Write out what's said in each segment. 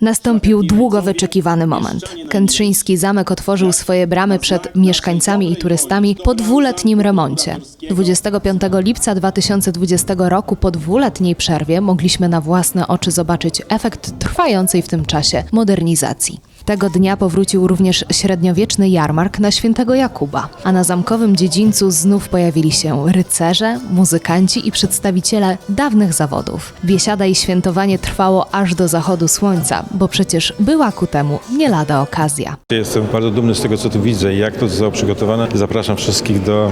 Nastąpił długo wyczekiwany moment. Kętrzyński zamek otworzył swoje bramy przed mieszkańcami i turystami po dwuletnim remoncie. 25 lipca 2020 roku po dwuletniej przerwie mogliśmy na własne oczy zobaczyć efekt trwającej w tym czasie modernizacji. Tego dnia powrócił również średniowieczny jarmark na świętego Jakuba, a na zamkowym dziedzińcu znów pojawili się rycerze, muzykanci i przedstawiciele dawnych zawodów. Biesiada i świętowanie trwało aż do zachodu słońca, bo przecież była ku temu nie lada okazja. Jestem bardzo dumny z tego, co tu widzę i jak to zostało przygotowane. Zapraszam wszystkich do,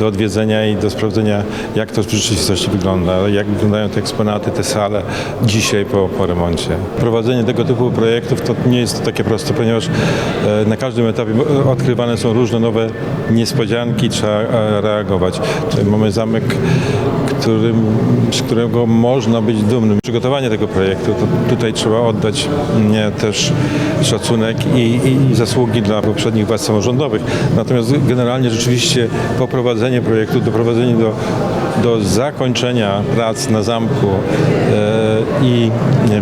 do odwiedzenia i do sprawdzenia, jak to w rzeczywistości wygląda, jak wyglądają te eksponaty, te sale dzisiaj po, po remoncie. Prowadzenie tego typu projektów to nie jest takie proste, ponieważ e, na każdym etapie e, odkrywane są różne nowe niespodzianki, trzeba e, reagować. Tutaj mamy zamek, którym, z którego można być dumnym. Przygotowanie tego projektu, tutaj trzeba oddać też szacunek i, i zasługi dla poprzednich władz samorządowych. Natomiast generalnie rzeczywiście poprowadzenie projektu, doprowadzenie do, do zakończenia prac na zamku e, i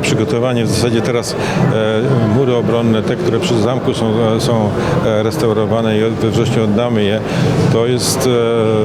przygotowanie w zasadzie teraz e, mury obronne, te, które przy zamku są, są e, restaurowane i we wrześniu oddamy je, to jest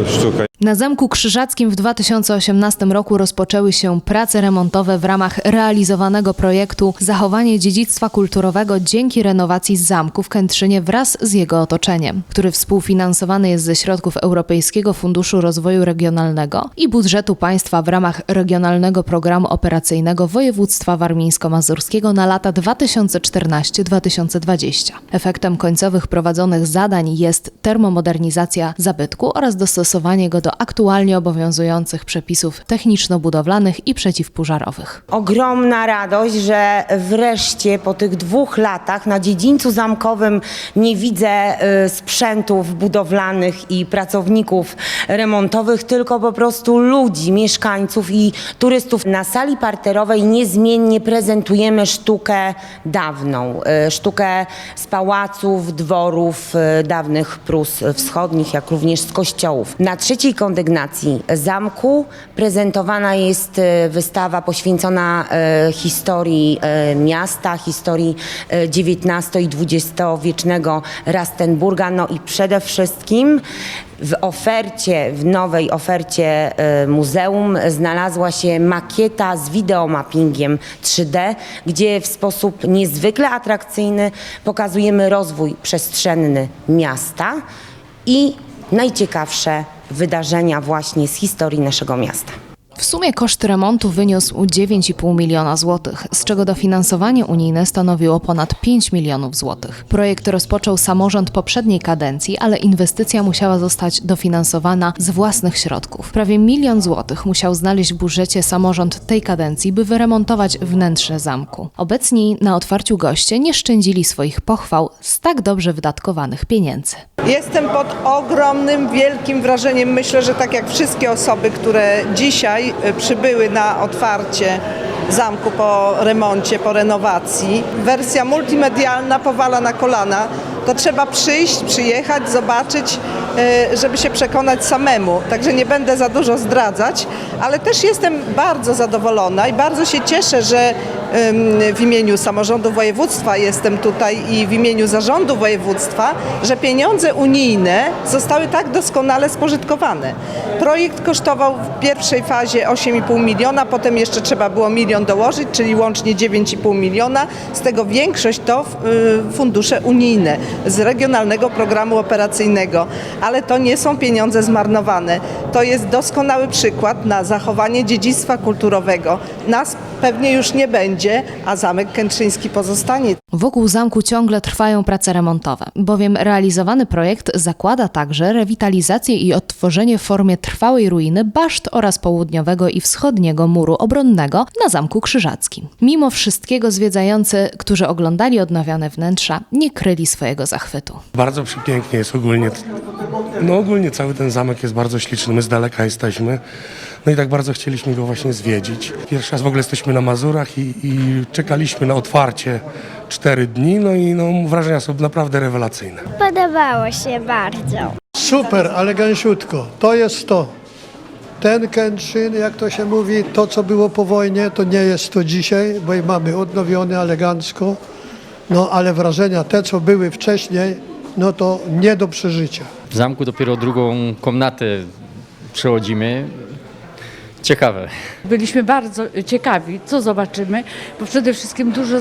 sztuka. Na Zamku Krzyżackim w 2018 roku rozpoczęły się prace remontowe w ramach realizowanego projektu Zachowanie dziedzictwa kulturowego dzięki renowacji zamku w Kętrzynie wraz z jego otoczeniem, który współfinansowany jest ze środków Europejskiego Funduszu Rozwoju Regionalnego i budżetu państwa w ramach Regionalnego Programu Operacyjnego Województwa Warmińsko-Mazurskiego na lata 2014-2020. Efektem końcowych prowadzonych zadań jest termomodernizacja zabytku oraz dostosowanie go do aktualnie obowiązujących przepisów techniczno-budowlanych i przeciwpożarowych. Ogromna radość, że wreszcie po tych dwóch latach na dziedzińcu zamkowym nie widzę y, sprzętów budowlanych i pracowników remontowych, tylko po prostu ludzi, mieszkańców i turystów. Na sali parterowej niezmiennie prezentujemy sztukę dawną, y, sztukę z pałaców, dworów y, dawnych Prus wschodnich, jak również z kościołów. Na trzeciej kondygnacji zamku prezentowana jest e, wystawa poświęcona e, historii e, miasta, historii e, XIX i XX-wiecznego Rastenburga, no i przede wszystkim w ofercie, w nowej ofercie e, muzeum znalazła się makieta z wideomappingiem 3D, gdzie w sposób niezwykle atrakcyjny pokazujemy rozwój przestrzenny miasta i najciekawsze wydarzenia właśnie z historii naszego miasta. W sumie koszt remontu wyniósł 9,5 miliona złotych, z czego dofinansowanie unijne stanowiło ponad 5 milionów złotych. Projekt rozpoczął samorząd poprzedniej kadencji, ale inwestycja musiała zostać dofinansowana z własnych środków. Prawie milion złotych musiał znaleźć w budżecie samorząd tej kadencji, by wyremontować wnętrze zamku. Obecni na otwarciu goście nie szczędzili swoich pochwał z tak dobrze wydatkowanych pieniędzy. Jestem pod ogromnym, wielkim wrażeniem. Myślę, że tak jak wszystkie osoby, które dzisiaj y, przybyły na otwarcie zamku po remoncie, po renowacji, wersja multimedialna powala na kolana. To trzeba przyjść, przyjechać, zobaczyć, y, żeby się przekonać samemu. Także nie będę za dużo zdradzać, ale też jestem bardzo zadowolona i bardzo się cieszę, że w imieniu samorządu województwa jestem tutaj i w imieniu zarządu województwa, że pieniądze unijne zostały tak doskonale spożytkowane. Projekt kosztował w pierwszej fazie 8,5 miliona, potem jeszcze trzeba było milion dołożyć, czyli łącznie 9,5 miliona. Z tego większość to y, fundusze unijne z regionalnego programu operacyjnego, ale to nie są pieniądze zmarnowane. To jest doskonały przykład na zachowanie dziedzictwa kulturowego. Nas pewnie już nie będzie, a Zamek Kętrzyński pozostanie. Wokół zamku ciągle trwają prace remontowe, bowiem realizowany projekt zakłada także rewitalizację i odtworzenie w formie trwałej ruiny baszt oraz południowego i wschodniego muru obronnego na Zamku Krzyżackim. Mimo wszystkiego zwiedzający, którzy oglądali odnawiane wnętrza, nie kryli swojego zachwytu. Bardzo przepięknie jest ogólnie. No ogólnie cały ten zamek jest bardzo śliczny, my z daleka jesteśmy. No i tak bardzo chcieliśmy go właśnie zwiedzić. Pierwszy raz w ogóle jesteśmy na Mazurach i, i czekaliśmy na otwarcie cztery dni, no i no, wrażenia są naprawdę rewelacyjne. Podobało się bardzo. Super, ale gęsiutko. To jest to. ten Kętrzyn, jak to się mówi, to co było po wojnie, to nie jest to dzisiaj, bo i mamy odnowione elegancko. No ale wrażenia te, co były wcześniej, no to nie do przeżycia. W zamku dopiero drugą komnatę przechodzimy. Ciekawe. Byliśmy bardzo ciekawi, co zobaczymy, bo przede wszystkim dużo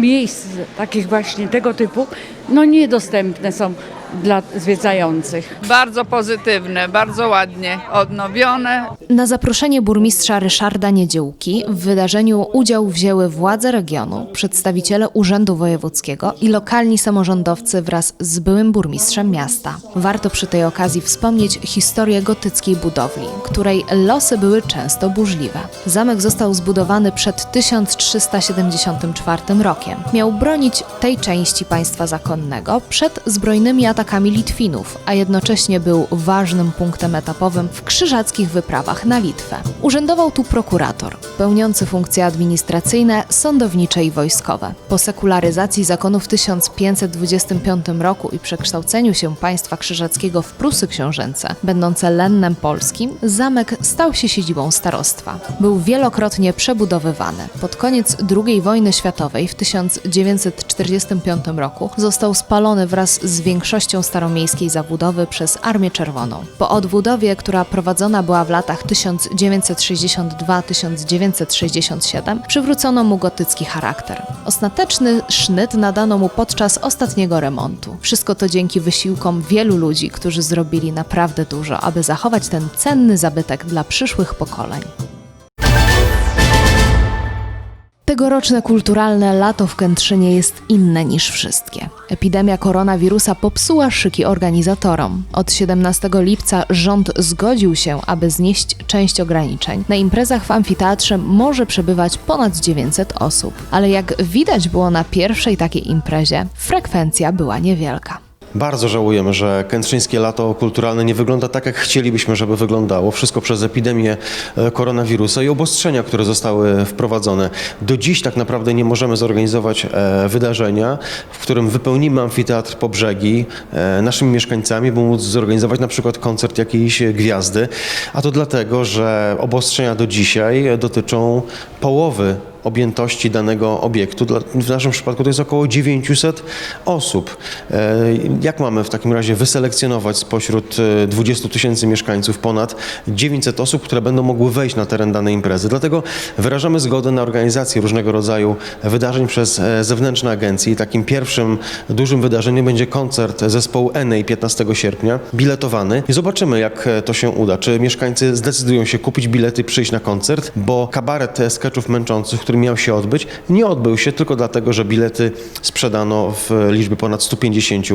miejsc takich właśnie tego typu, no niedostępne są dla zwiedzających. Bardzo pozytywne, bardzo ładnie odnowione. Na zaproszenie burmistrza Ryszarda Niedziółki w wydarzeniu udział wzięły władze regionu, przedstawiciele Urzędu Wojewódzkiego i lokalni samorządowcy wraz z byłym burmistrzem miasta. Warto przy tej okazji wspomnieć historię gotyckiej budowli, której losy były często burzliwe. Zamek został zbudowany przed 1374 rokiem. Miał bronić tej części państwa zakonnego przed zbrojnymi atakami Litwinów, a jednocześnie był ważnym punktem etapowym w krzyżackich wyprawach na Litwę. Urzędował tu prokurator, pełniący funkcje administracyjne, sądownicze i wojskowe. Po sekularyzacji zakonu w 1525 roku i przekształceniu się państwa krzyżackiego w Prusy książęce, będące lennem polskim, zamek stał się siedzibą starostwa. Był wielokrotnie przebudowywany. Pod koniec II wojny światowej w 1945 roku został spalony wraz z większością staromiejskiej zabudowy przez Armię Czerwoną. Po odbudowie, która prowadzona była w latach 1962-1967, przywrócono mu gotycki charakter. Ostateczny sznyt nadano mu podczas ostatniego remontu. Wszystko to dzięki wysiłkom wielu ludzi, którzy zrobili naprawdę dużo, aby zachować ten cenny zabytek dla przyszłych pokoleń. Tegoroczne kulturalne lato w Kętrzynie jest inne niż wszystkie. Epidemia koronawirusa popsuła szyki organizatorom. Od 17 lipca rząd zgodził się, aby znieść część ograniczeń. Na imprezach w amfiteatrze może przebywać ponad 900 osób, ale jak widać było na pierwszej takiej imprezie, frekwencja była niewielka. Bardzo żałujemy, że kętrzyńskie lato kulturalne nie wygląda tak, jak chcielibyśmy, żeby wyglądało. Wszystko przez epidemię e, koronawirusa i obostrzenia, które zostały wprowadzone. Do dziś tak naprawdę nie możemy zorganizować e, wydarzenia, w którym wypełnimy amfiteatr po brzegi e, naszymi mieszkańcami, by móc zorganizować na przykład koncert jakiejś gwiazdy. A to dlatego, że obostrzenia do dzisiaj dotyczą połowy objętości danego obiektu. W naszym przypadku to jest około 900 osób. E, Jak mamy w takim razie wyselekcjonować spośród e, 20 tysięcy mieszkańców ponad 900 osób, które będą mogły wejść na teren danej imprezy? Dlatego wyrażamy zgodę na organizację różnego rodzaju wydarzeń przez e, zewnętrzne agencje. Takim pierwszym dużym wydarzeniem będzie koncert zespołu Enej 15 sierpnia, biletowany. I zobaczymy, jak e, to się uda. Czy mieszkańcy zdecydują się kupić bilety przyjść na koncert, bo kabaret e, sketchów męczących, który miał się odbyć, nie odbył się tylko dlatego, że bilety sprzedano w liczbie ponad 150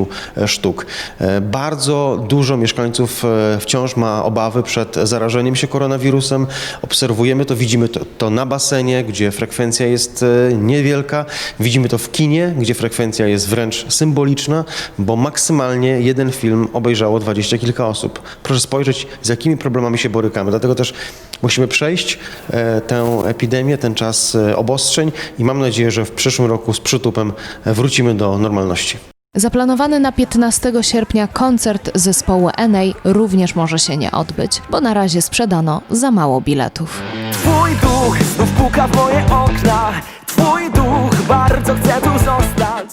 sztuk. E, Bardzo dużo mieszkańców e, wciąż ma obawy przed zarażeniem się koronawirusem. Obserwujemy to, widzimy to, to na basenie, gdzie frekwencja jest e, niewielka. Widzimy to w kinie, gdzie frekwencja jest wręcz symboliczna, bo maksymalnie jeden film obejrzało dwadzieścia kilka osób. Proszę spojrzeć, z jakimi problemami się borykamy. Dlatego też Musimy przejść e, tę epidemię, ten czas e, obostrzeń i mam nadzieję, że w przyszłym roku z przytupem e, wrócimy do normalności. Zaplanowany na 15 sierpnia koncert zespołu Enej również może się nie odbyć, bo na razie sprzedano za mało biletów. Twój duch znów puka w moje okna, twój duch bardzo chce tu zostać.